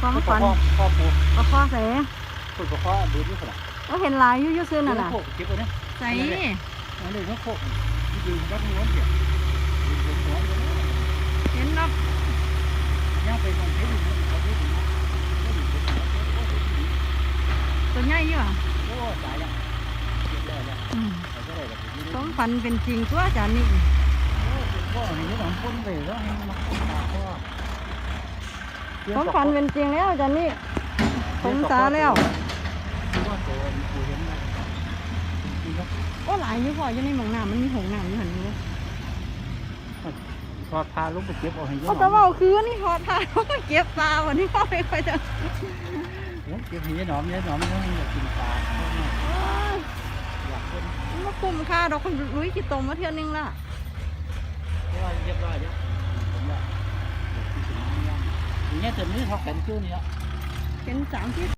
ความพ่อฝันพ่อปูปลาข้อใส่คุณพ่อดูนี่ขนาดก็เห็นหลายอยู่อยู่ซื้อนั่นน่ะโคกเก็บไว้นะใส่อันนี้นกโคกที่ดูวัดม้วนเดียวดูเป็นหัวเลยเห็นเนาะย่างไปตรงเทปนี้เขาดูนะก็ดูเป็นหัวโอ้โหตัวใหญ่อยู่อะโอ้ตายแล้วเก็บแล้วแล้วอืมเขาก็ได้แบบนี้ความฝันเป็นจริงตัวอาจารย์นี่โอ้พ่อนี่หลังพ้นไปแล้วให้มาพ่น ตาพ่อความฝันเป็นจริงแล้วอาจารย์นี่ผมตาแล้วว่าโตมีกูเห็นไหมนี่ก็ก็หลายอยู่พออยู่ในหมองน้ำมันมีหงน้ำอยู่หันอยู่พอพาลูกไปเก็บเอาให้เยเขาอะจะว่าคือนี่พอทานเขาเก็บปลาวันนี้พ่อไม่ค่อยจะเก็บให้หนอมเนี่ยหนอมเนี่ยอยากกินปลาอยากคนมาคุ้มค่าดอกคนลุยกี่ตมมาเที่ยวนึงละเรียบร้อยเรียบร้อย เนี่ยเต็มที่เท่างอย่างเงี้ยแต่นี้เขาแขนคิ้วนี่ะเป็นสามที่